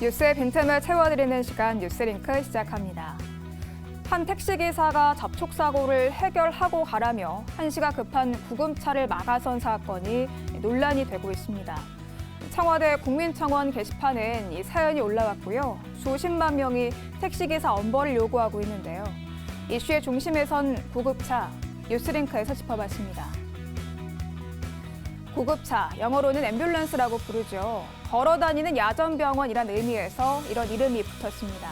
뉴스의 빈틈을 채워드리는 시간 뉴스링크 시작합니다. 한 택시기사가 접촉사고를 해결하고 가라며 한시가 급한 구금차를 막아선 사건이 논란이 되고 있습니다. 청와대 국민청원 게시판엔 이 사연이 올라왔고요. 수십만 명이 택시기사 엄벌을 요구하고 있는데요. 이슈의 중심에 선 구급차, 뉴스링크에서 짚어봤습니다. 구급차, 영어로는 앰뷸런스라고 부르죠. 걸어다니는 야전병원이란 의미에서 이런 이름이 붙었습니다.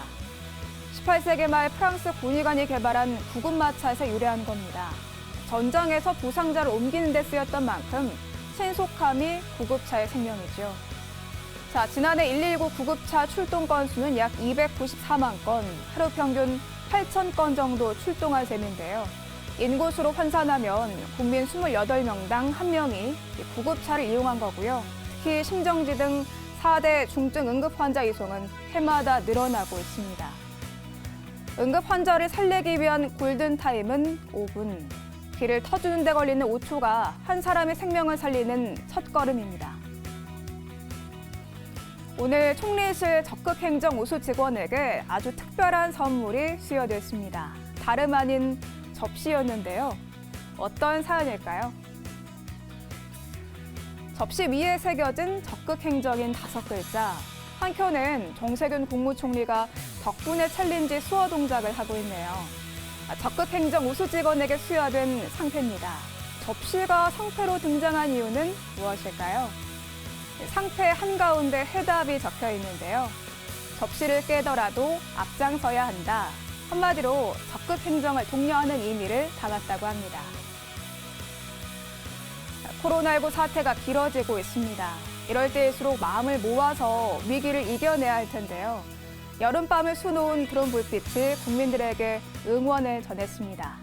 18세기 말 프랑스 군의관이 개발한 구급마차에서 유래한 겁니다. 전장에서 부상자를 옮기는 데 쓰였던 만큼 신속함이 구급차의 생명이죠. 자, 지난해 119 구급차 출동 건수는 약 294만 건, 하루 평균 8천 건 정도 출동할 셈인데요. 인구수로 환산하면 국민 28명당 1명이 구급차를 이용한 거고요. 특히 심정지 등 4대 중증 응급 환자 이송은 해마다 늘어나고 있습니다. 응급 환자를 살리기 위한 골든타임은 5분. 귀를 터주는 데 걸리는 5초가 한 사람의 생명을 살리는 첫걸음입니다. 오늘 총리실 적극행정 우수 직원에게 아주 특별한 선물이 수여됐습니다. 다름 아닌 접시였는데요. 어떤 사연일까요? 접시 위에 새겨진 적극행정인 다섯 글자. 한켠엔 정세균 국무총리가 덕분에 챌린지 수어 동작을 하고 있네요. 아, 적극행정 우수 직원에게 수여된 상패입니다. 접시가 상패로 등장한 이유는 무엇일까요? 상패 한가운데 해답이 적혀 있는데요. 접시를 깨더라도 앞장서야 한다. 한마디로 적극 행정을 독려하는 의미를 담았다고 합니다. 코로나19 사태가 길어지고 있습니다. 이럴 때일수록 마음을 모아서 위기를 이겨내야 할 텐데요. 여름밤을 수놓은 드론 불빛이 국민들에게 응원을 전했습니다.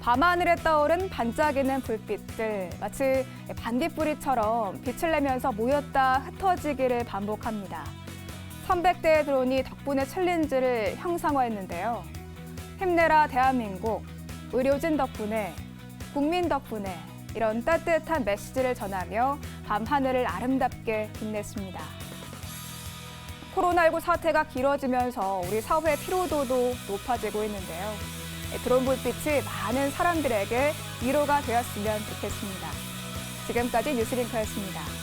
밤하늘에 떠오른 반짝이는 불빛들 마치 반딧불이처럼 빛을 내면서 모였다 흩어지기를 반복합니다. 300대의 드론이 덕분에 챌린지를 형상화했는데요. 힘내라 대한민국, 의료진 덕분에, 국민 덕분에 이런 따뜻한 메시지를 전하며 밤 하늘을 아름답게 빛냈습니다. 코로나19 사태가 길어지면서 우리 사회의 피로도도 높아지고 있는데요. 드론 불빛이 많은 사람들에게 위로가 되었으면 좋겠습니다. 지금까지 뉴스링크였습니다.